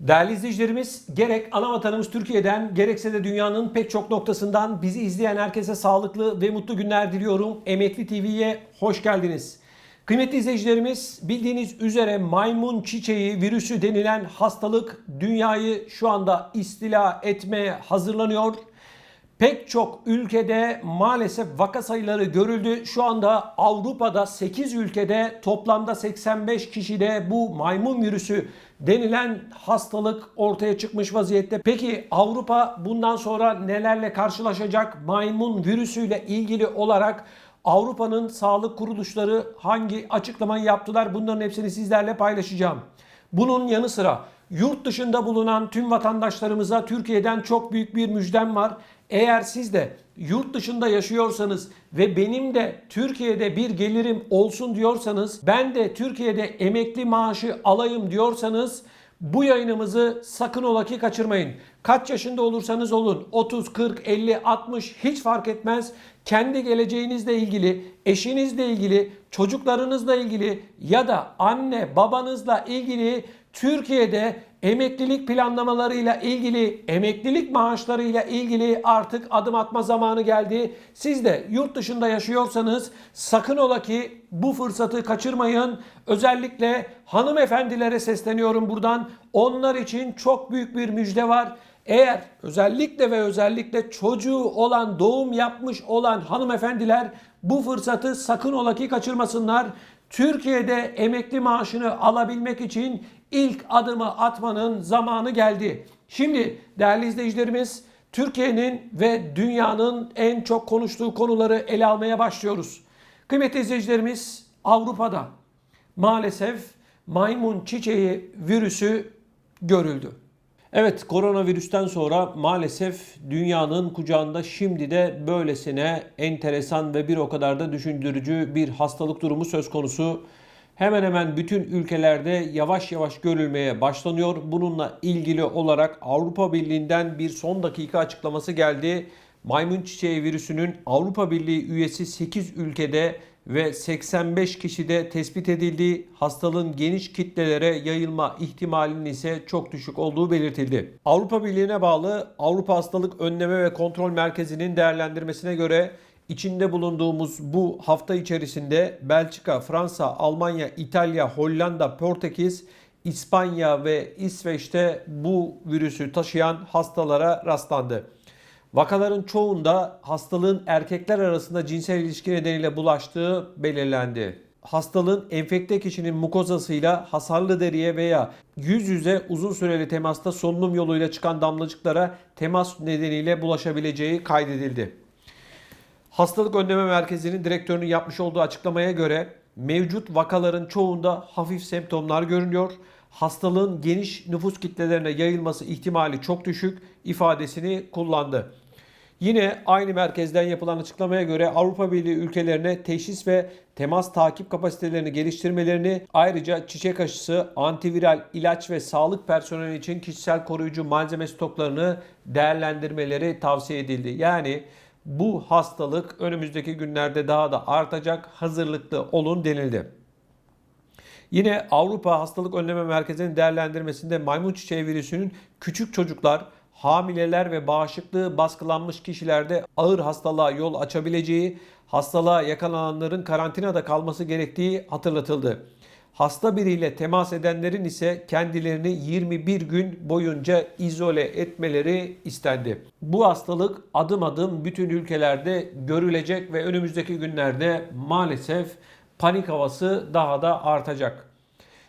Değerli izleyicilerimiz gerek ana vatanımız Türkiye'den gerekse de dünyanın pek çok noktasından bizi izleyen herkese sağlıklı ve mutlu günler diliyorum. Emekli TV'ye hoş geldiniz. Kıymetli izleyicilerimiz bildiğiniz üzere maymun çiçeği virüsü denilen hastalık dünyayı şu anda istila etmeye hazırlanıyor. Pek çok ülkede maalesef vaka sayıları görüldü. Şu anda Avrupa'da 8 ülkede toplamda 85 kişide bu maymun virüsü denilen hastalık ortaya çıkmış vaziyette. Peki Avrupa bundan sonra nelerle karşılaşacak? Maymun virüsüyle ilgili olarak Avrupa'nın sağlık kuruluşları hangi açıklamayı yaptılar? Bunların hepsini sizlerle paylaşacağım. Bunun yanı sıra yurt dışında bulunan tüm vatandaşlarımıza Türkiye'den çok büyük bir müjdem var. Eğer siz de yurt dışında yaşıyorsanız ve benim de Türkiye'de bir gelirim olsun diyorsanız, ben de Türkiye'de emekli maaşı alayım diyorsanız bu yayınımızı sakın ola ki kaçırmayın. Kaç yaşında olursanız olun 30, 40, 50, 60 hiç fark etmez. Kendi geleceğinizle ilgili, eşinizle ilgili, çocuklarınızla ilgili ya da anne babanızla ilgili Türkiye'de emeklilik planlamalarıyla ilgili, emeklilik maaşlarıyla ilgili artık adım atma zamanı geldi. Siz de yurt dışında yaşıyorsanız sakın ola ki bu fırsatı kaçırmayın. Özellikle hanımefendilere sesleniyorum buradan. Onlar için çok büyük bir müjde var. Eğer özellikle ve özellikle çocuğu olan, doğum yapmış olan hanımefendiler bu fırsatı sakın ola ki kaçırmasınlar. Türkiye'de emekli maaşını alabilmek için ilk adımı atmanın zamanı geldi. Şimdi değerli izleyicilerimiz Türkiye'nin ve dünyanın en çok konuştuğu konuları ele almaya başlıyoruz. Kıymetli izleyicilerimiz Avrupa'da maalesef maymun çiçeği virüsü görüldü. Evet koronavirüsten sonra maalesef dünyanın kucağında şimdi de böylesine enteresan ve bir o kadar da düşündürücü bir hastalık durumu söz konusu. Hemen hemen bütün ülkelerde yavaş yavaş görülmeye başlanıyor. Bununla ilgili olarak Avrupa Birliği'nden bir son dakika açıklaması geldi. Maymun çiçeği virüsünün Avrupa Birliği üyesi 8 ülkede ve 85 kişide tespit edildiği hastalığın geniş kitlelere yayılma ihtimalinin ise çok düşük olduğu belirtildi. Avrupa Birliği'ne bağlı Avrupa Hastalık Önleme ve Kontrol Merkezi'nin değerlendirmesine göre içinde bulunduğumuz bu hafta içerisinde Belçika, Fransa, Almanya, İtalya, Hollanda, Portekiz, İspanya ve İsveç'te bu virüsü taşıyan hastalara rastlandı. Vakaların çoğunda hastalığın erkekler arasında cinsel ilişki nedeniyle bulaştığı belirlendi. Hastalığın enfekte kişinin mukozasıyla hasarlı deriye veya yüz yüze uzun süreli temasta solunum yoluyla çıkan damlacıklara temas nedeniyle bulaşabileceği kaydedildi. Hastalık Önleme Merkezi'nin direktörünün yapmış olduğu açıklamaya göre mevcut vakaların çoğunda hafif semptomlar görünüyor. Hastalığın geniş nüfus kitlelerine yayılması ihtimali çok düşük ifadesini kullandı. Yine aynı merkezden yapılan açıklamaya göre Avrupa Birliği ülkelerine teşhis ve temas takip kapasitelerini geliştirmelerini ayrıca çiçek aşısı, antiviral ilaç ve sağlık personeli için kişisel koruyucu malzeme stoklarını değerlendirmeleri tavsiye edildi. Yani bu hastalık önümüzdeki günlerde daha da artacak. Hazırlıklı olun denildi. Yine Avrupa Hastalık Önleme Merkezi'nin değerlendirmesinde maymun çiçeği virüsünün küçük çocuklar, hamileler ve bağışıklığı baskılanmış kişilerde ağır hastalığa yol açabileceği, hastalığa yakalananların karantinada kalması gerektiği hatırlatıldı. Hasta biriyle temas edenlerin ise kendilerini 21 gün boyunca izole etmeleri istendi. Bu hastalık adım adım bütün ülkelerde görülecek ve önümüzdeki günlerde maalesef panik havası daha da artacak.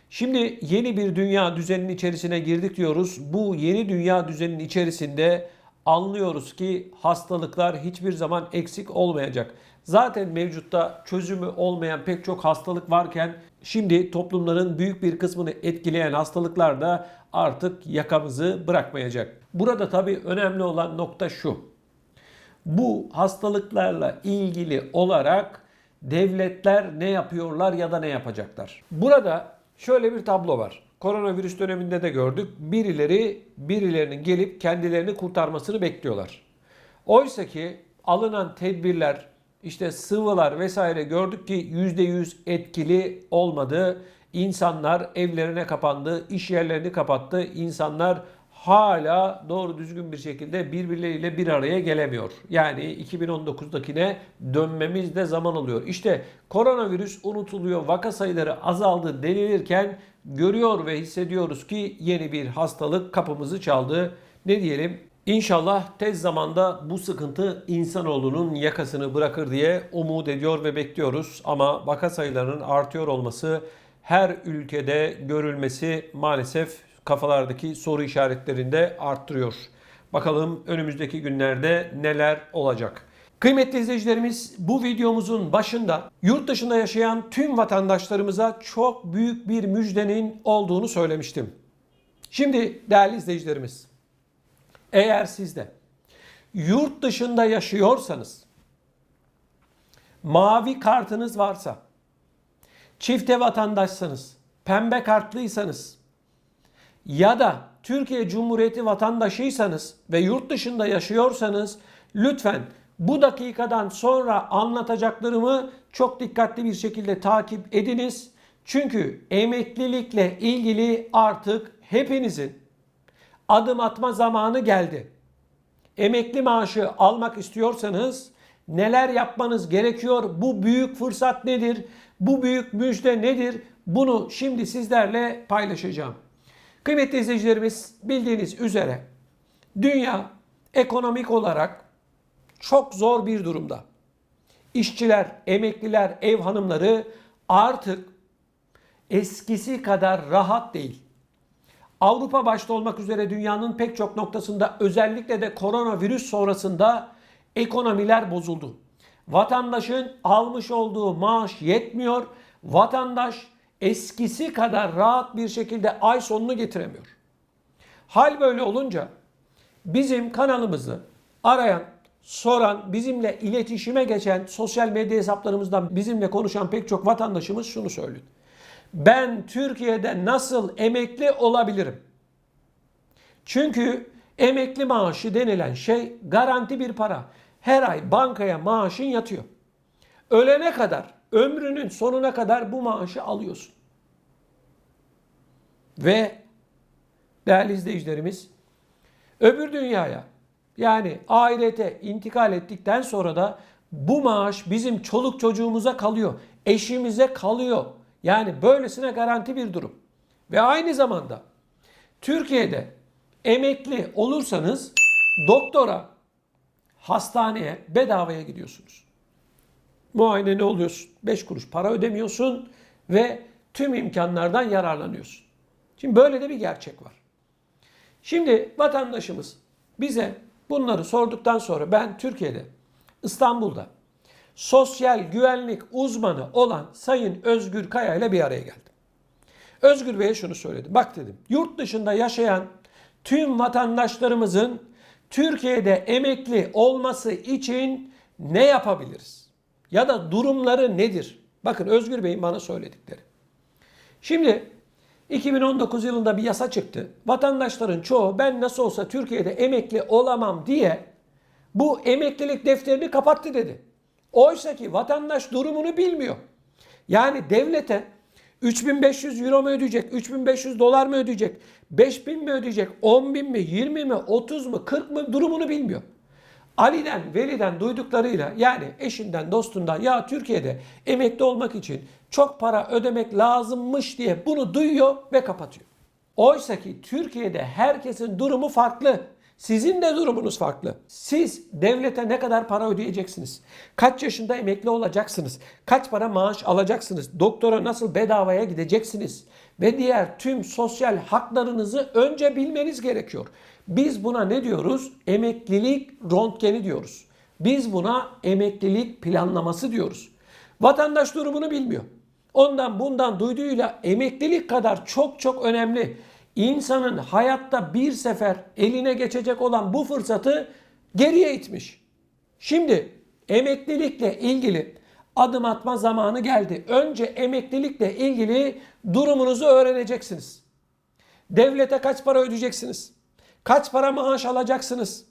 Şimdi yeni bir dünya düzeninin içerisine girdik diyoruz. Bu yeni dünya düzeninin içerisinde anlıyoruz ki hastalıklar hiçbir zaman eksik olmayacak. Zaten mevcutta çözümü olmayan pek çok hastalık varken şimdi toplumların büyük bir kısmını etkileyen hastalıklar da artık yakamızı bırakmayacak. Burada tabii önemli olan nokta şu. Bu hastalıklarla ilgili olarak devletler ne yapıyorlar ya da ne yapacaklar? Burada şöyle bir tablo var. Koronavirüs döneminde de gördük. Birileri birilerinin gelip kendilerini kurtarmasını bekliyorlar. Oysa ki alınan tedbirler, işte sıvılar vesaire gördük ki %100 etkili olmadı. İnsanlar evlerine kapandı, iş yerlerini kapattı. İnsanlar hala doğru düzgün bir şekilde birbirleriyle bir araya gelemiyor. Yani 2019'dakine dönmemiz de zaman alıyor. İşte koronavirüs unutuluyor, vaka sayıları azaldı denilirken görüyor ve hissediyoruz ki yeni bir hastalık kapımızı çaldı. Ne diyelim? İnşallah tez zamanda bu sıkıntı insanoğlunun yakasını bırakır diye umut ediyor ve bekliyoruz. Ama vaka sayılarının artıyor olması her ülkede görülmesi maalesef kafalardaki soru işaretlerini de arttırıyor. Bakalım önümüzdeki günlerde neler olacak. Kıymetli izleyicilerimiz bu videomuzun başında yurt dışında yaşayan tüm vatandaşlarımıza çok büyük bir müjdenin olduğunu söylemiştim. Şimdi değerli izleyicilerimiz eğer siz de yurt dışında yaşıyorsanız mavi kartınız varsa çifte vatandaşsanız, pembe kartlıysanız ya da Türkiye Cumhuriyeti vatandaşıysanız ve yurt dışında yaşıyorsanız lütfen bu dakikadan sonra anlatacaklarımı çok dikkatli bir şekilde takip ediniz. Çünkü emeklilikle ilgili artık hepinizin adım atma zamanı geldi. Emekli maaşı almak istiyorsanız neler yapmanız gerekiyor? Bu büyük fırsat nedir? Bu büyük müjde nedir? Bunu şimdi sizlerle paylaşacağım. Kıymetli izleyicilerimiz bildiğiniz üzere dünya ekonomik olarak çok zor bir durumda. İşçiler, emekliler, ev hanımları artık eskisi kadar rahat değil. Avrupa başta olmak üzere dünyanın pek çok noktasında özellikle de koronavirüs sonrasında ekonomiler bozuldu. Vatandaşın almış olduğu maaş yetmiyor. Vatandaş eskisi kadar rahat bir şekilde ay sonunu getiremiyor. Hal böyle olunca bizim kanalımızı arayan, soran, bizimle iletişime geçen sosyal medya hesaplarımızdan bizimle konuşan pek çok vatandaşımız şunu söylüyor. Ben Türkiye'de nasıl emekli olabilirim? Çünkü emekli maaşı denilen şey garanti bir para. Her ay bankaya maaşın yatıyor. Ölene kadar, ömrünün sonuna kadar bu maaşı alıyorsun. Ve değerli izleyicilerimiz, öbür dünyaya yani ahirete intikal ettikten sonra da bu maaş bizim çoluk çocuğumuza kalıyor, eşimize kalıyor. Yani böylesine garanti bir durum. Ve aynı zamanda Türkiye'de emekli olursanız doktora, hastaneye bedavaya gidiyorsunuz. Muayene oluyorsun. 5 kuruş para ödemiyorsun ve tüm imkanlardan yararlanıyorsun. Şimdi böyle de bir gerçek var. Şimdi vatandaşımız bize bunları sorduktan sonra ben Türkiye'de, İstanbul'da sosyal güvenlik uzmanı olan Sayın Özgür Kaya ile bir araya geldim. Özgür Bey'e şunu söyledim. Bak dedim yurt dışında yaşayan tüm vatandaşlarımızın Türkiye'de emekli olması için ne yapabiliriz? Ya da durumları nedir? Bakın Özgür Bey'in bana söyledikleri. Şimdi 2019 yılında bir yasa çıktı. Vatandaşların çoğu ben nasıl olsa Türkiye'de emekli olamam diye bu emeklilik defterini kapattı dedi. Oysa ki vatandaş durumunu bilmiyor. Yani devlete 3500 euro mu ödeyecek, 3500 dolar mı ödeyecek, 5000 mi ödeyecek, 10 bin mi, 20 mi, 30 mu, 40 mı durumunu bilmiyor. Ali'den, Veli'den duyduklarıyla yani eşinden, dostundan ya Türkiye'de emekli olmak için çok para ödemek lazımmış diye bunu duyuyor ve kapatıyor. Oysa ki Türkiye'de herkesin durumu farklı. Sizin de durumunuz farklı. Siz devlete ne kadar para ödeyeceksiniz? Kaç yaşında emekli olacaksınız? Kaç para maaş alacaksınız? Doktora nasıl bedavaya gideceksiniz? Ve diğer tüm sosyal haklarınızı önce bilmeniz gerekiyor. Biz buna ne diyoruz? Emeklilik röntgeni diyoruz. Biz buna emeklilik planlaması diyoruz. Vatandaş durumunu bilmiyor. Ondan bundan duyduğuyla emeklilik kadar çok çok önemli insanın hayatta bir sefer eline geçecek olan bu fırsatı geriye itmiş. Şimdi emeklilikle ilgili adım atma zamanı geldi. Önce emeklilikle ilgili durumunuzu öğreneceksiniz. Devlete kaç para ödeyeceksiniz? Kaç para maaş alacaksınız?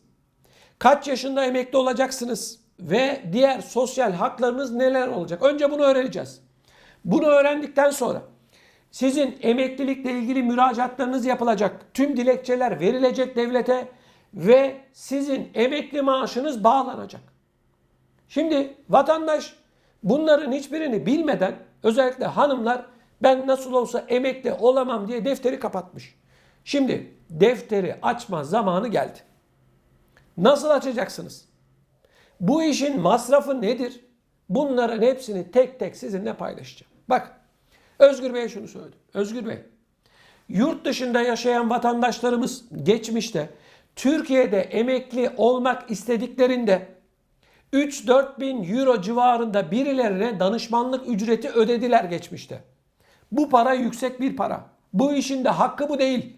Kaç yaşında emekli olacaksınız? Ve diğer sosyal haklarınız neler olacak? Önce bunu öğreneceğiz. Bunu öğrendikten sonra Sizin emeklilikle ilgili müracaatlarınız yapılacak. Tüm dilekçeler verilecek devlete ve sizin emekli maaşınız bağlanacak. Şimdi vatandaş bunların hiçbirini bilmeden özellikle hanımlar ben nasıl olsa emekli olamam diye defteri kapatmış. Şimdi defteri açma zamanı geldi. Nasıl açacaksınız? Bu işin masrafı nedir? Bunların hepsini tek tek sizinle paylaşacağım. Bak Özgür Bey'e şunu söyledim. Özgür Bey, yurt dışında yaşayan vatandaşlarımız geçmişte Türkiye'de emekli olmak istediklerinde 3-4 bin euro civarında birilerine danışmanlık ücreti ödediler geçmişte. Bu para yüksek bir para. Bu işin de hakkı bu değil.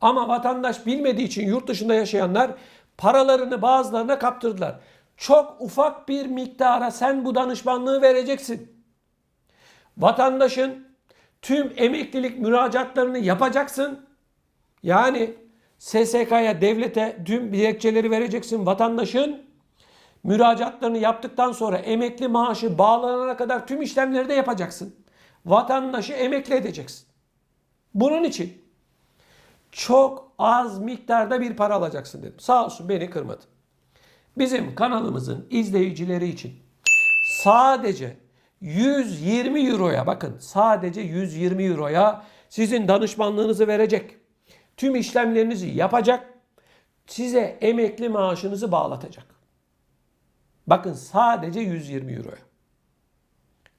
Ama vatandaş bilmediği için yurt dışında yaşayanlar paralarını bazılarına kaptırdılar. Çok ufak bir miktara sen bu danışmanlığı vereceksin. Vatandaşın tüm emeklilik müracaatlarını yapacaksın. Yani SSK'ya, devlete tüm dilekçeleri vereceksin. Vatandaşın müracaatlarını yaptıktan sonra emekli maaşı bağlanana kadar tüm işlemleri de yapacaksın. Vatandaşı emekli edeceksin. Bunun için çok az miktarda bir para alacaksın dedim. Sağ olsun beni kırmadı. Bizim kanalımızın izleyicileri için sadece 120 euroya bakın sadece 120 euroya sizin danışmanlığınızı verecek. Tüm işlemlerinizi yapacak. Size emekli maaşınızı bağlatacak. Bakın sadece 120 euroya.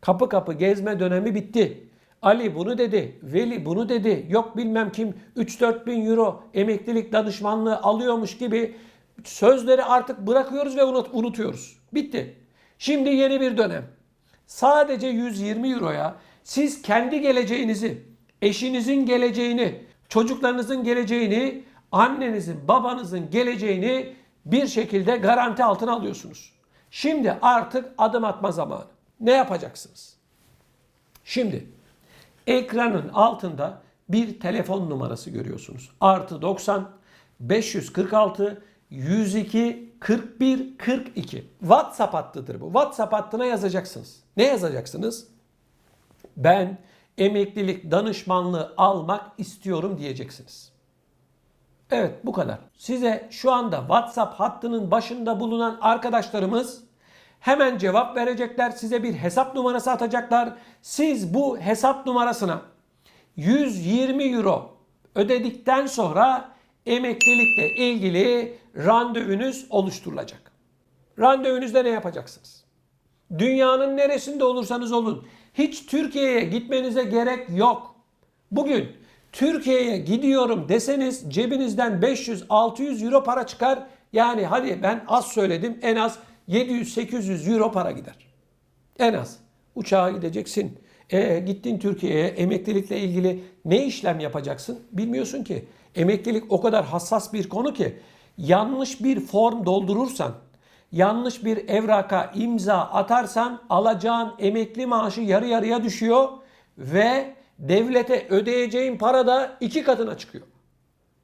Kapı kapı gezme dönemi bitti. Ali bunu dedi, Veli bunu dedi, yok bilmem kim 3-4 bin euro emeklilik danışmanlığı alıyormuş gibi sözleri artık bırakıyoruz ve unut, unutuyoruz. Bitti. Şimdi yeni bir dönem. Sadece 120 euroya siz kendi geleceğinizi, eşinizin geleceğini, çocuklarınızın geleceğini, annenizin, babanızın geleceğini bir şekilde garanti altına alıyorsunuz. Şimdi artık adım atma zamanı. Ne yapacaksınız? Şimdi ekranın altında bir telefon numarası görüyorsunuz. Artı 90 546 102 41 42. WhatsApp hattıdır bu. WhatsApp hattına yazacaksınız. Ne yazacaksınız? Ben emeklilik danışmanlığı almak istiyorum diyeceksiniz. Evet bu kadar. Size şu anda WhatsApp hattının başında bulunan arkadaşlarımız hemen cevap verecekler. Size bir hesap numarası atacaklar. Siz bu hesap numarasına 120 euro ödedikten sonra emeklilikle ilgili randevunuz oluşturulacak. Randevunuzda ne yapacaksınız? Dünyanın neresinde olursanız olun hiç Türkiye'ye gitmenize gerek yok. Bugün Türkiye'ye gidiyorum deseniz cebinizden 500-600 euro para çıkar. Yani hadi ben az söyledim en az 700-800 euro para gider. En az. Uçağa gideceksin. E, gittin Türkiye'ye emeklilikle ilgili ne işlem yapacaksın bilmiyorsun ki. Emeklilik o kadar hassas bir konu ki yanlış bir form doldurursan, yanlış bir evraka imza atarsan alacağın emekli maaşı yarı yarıya düşüyor ve devlete ödeyeceğin para da iki katına çıkıyor.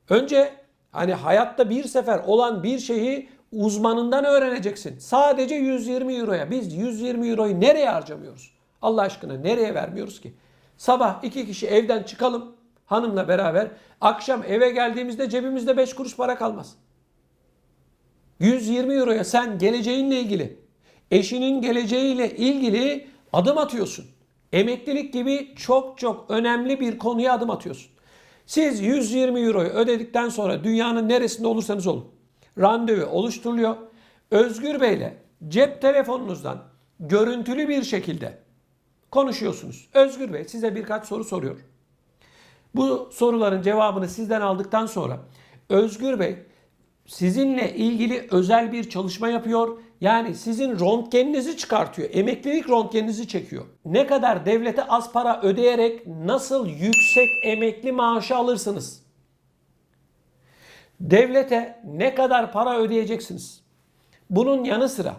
Önce hani hayatta bir sefer olan bir şeyi uzmanından öğreneceksin. Sadece 120 euroya. Biz 120 euroyu nereye harcamıyoruz? Allah aşkına nereye vermiyoruz ki? Sabah iki kişi evden çıkalım hanımla beraber. Akşam eve geldiğimizde cebimizde 5 kuruş para kalmaz. 120 euroya sen geleceğinle ilgili, eşinin geleceğiyle ilgili adım atıyorsun. Emeklilik gibi çok çok önemli bir konuya adım atıyorsun. Siz 120 euroyu ödedikten sonra dünyanın neresinde olursanız olun. Randevu oluşturuluyor. Özgür Bey'le cep telefonunuzdan görüntülü bir şekilde konuşuyorsunuz. Özgür Bey size birkaç soru soruyor. Bu soruların cevabını sizden aldıktan sonra Özgür Bey sizinle ilgili özel bir çalışma yapıyor. Yani sizin röntgeninizi çıkartıyor. Emeklilik röntgeninizi çekiyor. Ne kadar devlete az para ödeyerek nasıl yüksek emekli maaşı alırsınız? Devlete ne kadar para ödeyeceksiniz? Bunun yanı sıra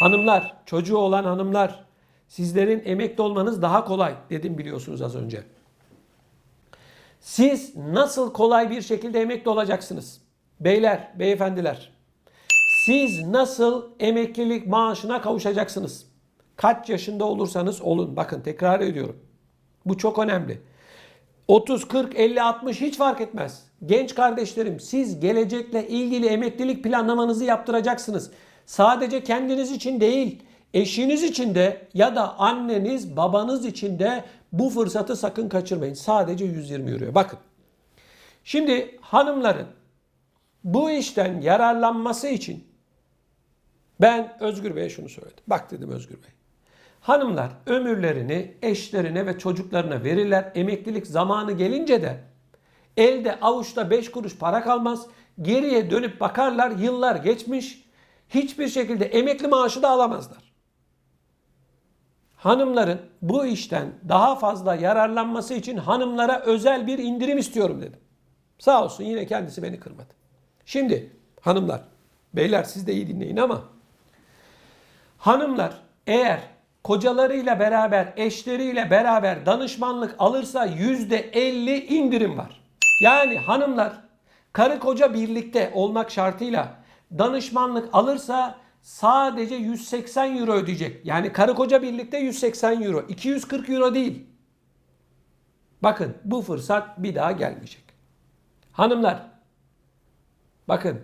hanımlar, çocuğu olan hanımlar sizlerin emekli olmanız daha kolay dedim biliyorsunuz az önce. Siz nasıl kolay bir şekilde emekli olacaksınız? Beyler, beyefendiler. Siz nasıl emeklilik maaşına kavuşacaksınız? Kaç yaşında olursanız olun. Bakın tekrar ediyorum. Bu çok önemli. 30, 40, 50, 60 hiç fark etmez. Genç kardeşlerim siz gelecekle ilgili emeklilik planlamanızı yaptıracaksınız. Sadece kendiniz için değil, eşiniz için de ya da anneniz, babanız için de bu fırsatı sakın kaçırmayın. Sadece 120 euroya. Bakın. Şimdi hanımların bu işten yararlanması için ben Özgür Bey'e şunu söyledim. Bak dedim Özgür Bey. Hanımlar ömürlerini eşlerine ve çocuklarına verirler. Emeklilik zamanı gelince de elde avuçta 5 kuruş para kalmaz. Geriye dönüp bakarlar yıllar geçmiş. Hiçbir şekilde emekli maaşı da alamazlar. Hanımların bu işten daha fazla yararlanması için hanımlara özel bir indirim istiyorum dedim. Sağ olsun yine kendisi beni kırmadı. Şimdi hanımlar, beyler siz de iyi dinleyin ama hanımlar eğer kocalarıyla beraber, eşleriyle beraber danışmanlık alırsa %50 indirim var. Yani hanımlar karı koca birlikte olmak şartıyla danışmanlık alırsa sadece 180 euro ödeyecek. Yani karı koca birlikte 180 euro. 240 euro değil. Bakın bu fırsat bir daha gelmeyecek. Hanımlar bakın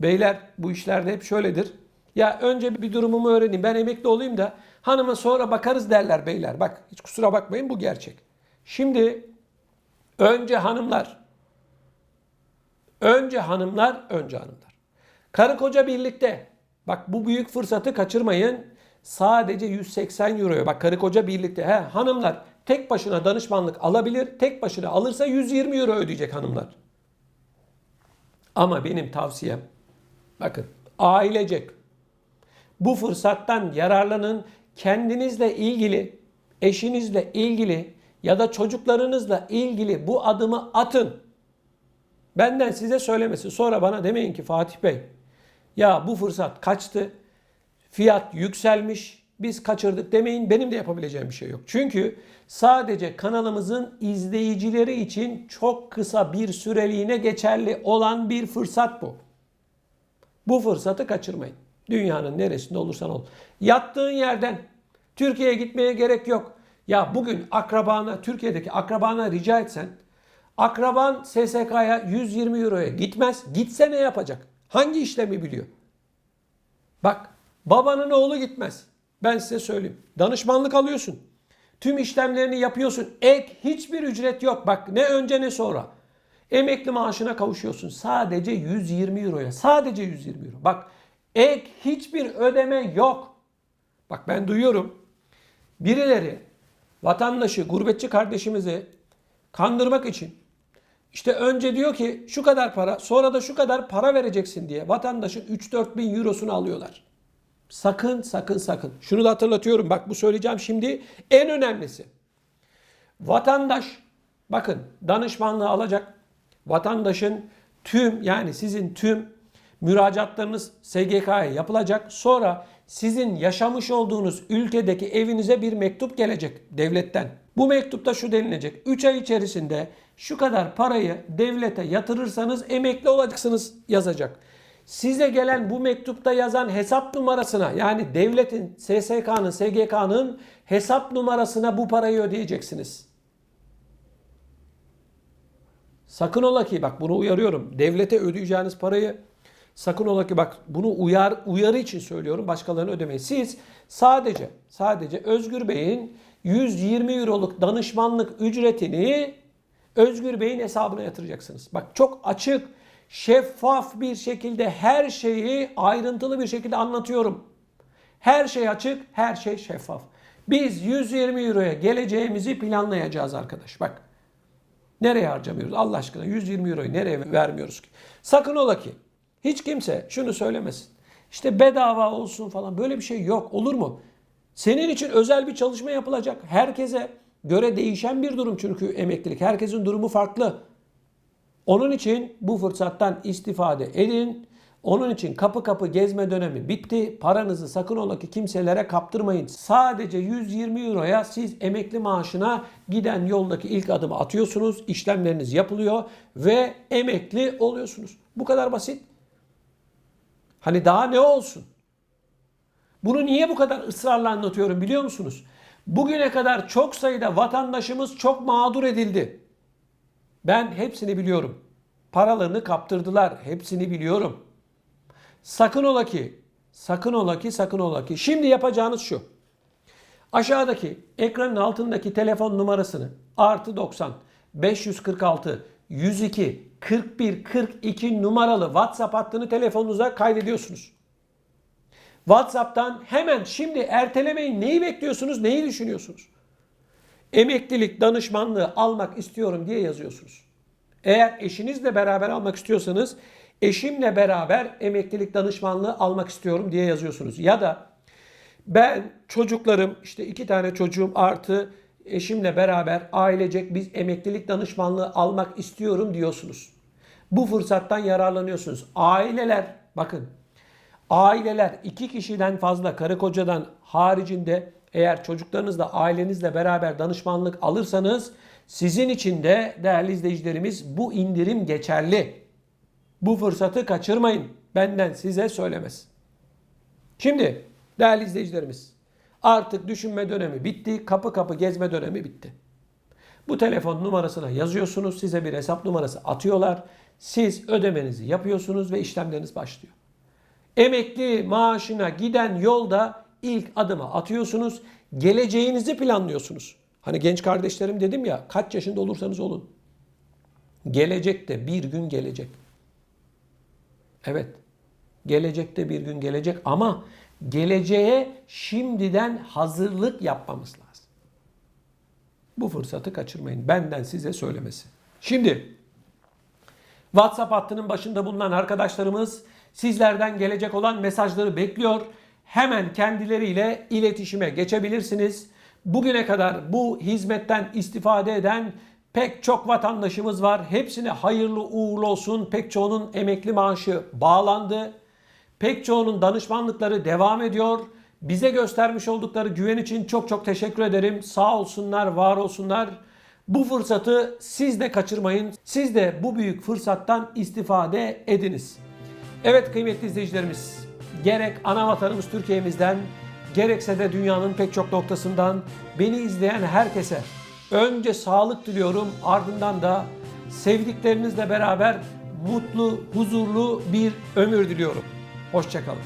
beyler bu işlerde hep şöyledir. Ya önce bir durumumu öğreneyim ben emekli olayım da hanıma sonra bakarız derler beyler. Bak hiç kusura bakmayın bu gerçek. Şimdi önce hanımlar önce hanımlar önce hanımlar. Karı koca birlikte bak bu büyük fırsatı kaçırmayın. Sadece 180 euroya bak karı koca birlikte he hanımlar tek başına danışmanlık alabilir. Tek başına alırsa 120 euro ödeyecek hanımlar. Ama benim tavsiyem bakın ailecek bu fırsattan yararlanın. Kendinizle ilgili, eşinizle ilgili ya da çocuklarınızla ilgili bu adımı atın. Benden size söylemesi. Sonra bana demeyin ki Fatih Bey ya bu fırsat kaçtı. Fiyat yükselmiş. Biz kaçırdık demeyin. Benim de yapabileceğim bir şey yok. Çünkü sadece kanalımızın izleyicileri için çok kısa bir süreliğine geçerli olan bir fırsat bu. Bu fırsatı kaçırmayın. Dünyanın neresinde olursan ol. Yattığın yerden Türkiye'ye gitmeye gerek yok. Ya bugün akrabana, Türkiye'deki akrabana rica etsen akraban SSK'ya 120 euroya gitmez. Gitse ne yapacak? Hangi işlemi biliyor? Bak babanın oğlu gitmez. Ben size söyleyeyim. Danışmanlık alıyorsun. Tüm işlemlerini yapıyorsun. Ek hiçbir ücret yok. Bak ne önce ne sonra. Emekli maaşına kavuşuyorsun. Sadece 120 euroya. Sadece 120 euro. Bak ek hiçbir ödeme yok. Bak ben duyuyorum. Birileri vatandaşı, gurbetçi kardeşimizi kandırmak için işte önce diyor ki şu kadar para sonra da şu kadar para vereceksin diye vatandaşın 3-4 bin eurosunu alıyorlar. Sakın sakın sakın. Şunu da hatırlatıyorum bak bu söyleyeceğim şimdi en önemlisi. Vatandaş bakın danışmanlığı alacak. Vatandaşın tüm yani sizin tüm müracaatlarınız SGK'ya yapılacak. Sonra sizin yaşamış olduğunuz ülkedeki evinize bir mektup gelecek devletten. Bu mektupta şu denilecek. 3 ay içerisinde şu kadar parayı devlete yatırırsanız emekli olacaksınız yazacak. Size gelen bu mektupta yazan hesap numarasına yani devletin, SSK'nın, SGK'nın hesap numarasına bu parayı ödeyeceksiniz. Sakın ola ki bak bunu uyarıyorum. Devlete ödeyeceğiniz parayı sakın ola ki bak bunu uyar uyarı için söylüyorum. Başkalarına ödemeyin. Siz sadece sadece Özgür Bey'in 120 euroluk danışmanlık ücretini Özgür Bey'in hesabına yatıracaksınız. Bak çok açık, şeffaf bir şekilde her şeyi ayrıntılı bir şekilde anlatıyorum. Her şey açık, her şey şeffaf. Biz 120 euroya geleceğimizi planlayacağız arkadaş. Bak Nereye harcamıyoruz? Allah aşkına 120 euroyu nereye vermiyoruz ki? Sakın ola ki hiç kimse şunu söylemesin. İşte bedava olsun falan böyle bir şey yok. Olur mu? Senin için özel bir çalışma yapılacak. Herkese göre değişen bir durum çünkü emeklilik. Herkesin durumu farklı. Onun için bu fırsattan istifade edin. Onun için kapı kapı gezme dönemi bitti. Paranızı sakın ola ki kimselere kaptırmayın. Sadece 120 euroya siz emekli maaşına giden yoldaki ilk adımı atıyorsunuz. İşlemleriniz yapılıyor ve emekli oluyorsunuz. Bu kadar basit. Hani daha ne olsun? Bunu niye bu kadar ısrarla anlatıyorum biliyor musunuz? Bugüne kadar çok sayıda vatandaşımız çok mağdur edildi. Ben hepsini biliyorum. Paralarını kaptırdılar. Hepsini biliyorum. Sakın ola ki, sakın ola ki, sakın ola ki. Şimdi yapacağınız şu. Aşağıdaki ekranın altındaki telefon numarasını artı 90 546 102 41 42 numaralı WhatsApp hattını telefonunuza kaydediyorsunuz. WhatsApp'tan hemen şimdi ertelemeyin. Neyi bekliyorsunuz? Neyi düşünüyorsunuz? Emeklilik danışmanlığı almak istiyorum diye yazıyorsunuz. Eğer eşinizle beraber almak istiyorsanız eşimle beraber emeklilik danışmanlığı almak istiyorum diye yazıyorsunuz. Ya da ben çocuklarım işte iki tane çocuğum artı eşimle beraber ailecek biz emeklilik danışmanlığı almak istiyorum diyorsunuz. Bu fırsattan yararlanıyorsunuz. Aileler bakın aileler iki kişiden fazla karı kocadan haricinde eğer çocuklarınızla ailenizle beraber danışmanlık alırsanız sizin için de değerli izleyicilerimiz bu indirim geçerli. Bu fırsatı kaçırmayın. Benden size söylemez. Şimdi değerli izleyicilerimiz artık düşünme dönemi bitti. Kapı kapı gezme dönemi bitti. Bu telefon numarasına yazıyorsunuz. Size bir hesap numarası atıyorlar. Siz ödemenizi yapıyorsunuz ve işlemleriniz başlıyor. Emekli maaşına giden yolda ilk adımı atıyorsunuz. Geleceğinizi planlıyorsunuz. Hani genç kardeşlerim dedim ya kaç yaşında olursanız olun. Gelecekte bir gün gelecek. Evet. Gelecekte bir gün gelecek ama geleceğe şimdiden hazırlık yapmamız lazım. Bu fırsatı kaçırmayın. Benden size söylemesi. Şimdi WhatsApp hattının başında bulunan arkadaşlarımız sizlerden gelecek olan mesajları bekliyor. Hemen kendileriyle iletişime geçebilirsiniz. Bugüne kadar bu hizmetten istifade eden pek çok vatandaşımız var. Hepsine hayırlı uğurlu olsun. Pek çoğunun emekli maaşı bağlandı. Pek çoğunun danışmanlıkları devam ediyor. Bize göstermiş oldukları güven için çok çok teşekkür ederim. Sağ olsunlar, var olsunlar. Bu fırsatı siz de kaçırmayın. Siz de bu büyük fırsattan istifade ediniz. Evet kıymetli izleyicilerimiz, gerek ana vatanımız Türkiye'mizden, gerekse de dünyanın pek çok noktasından beni izleyen herkese önce sağlık diliyorum, ardından da sevdiklerinizle beraber mutlu, huzurlu bir ömür diliyorum. Hoşçakalın.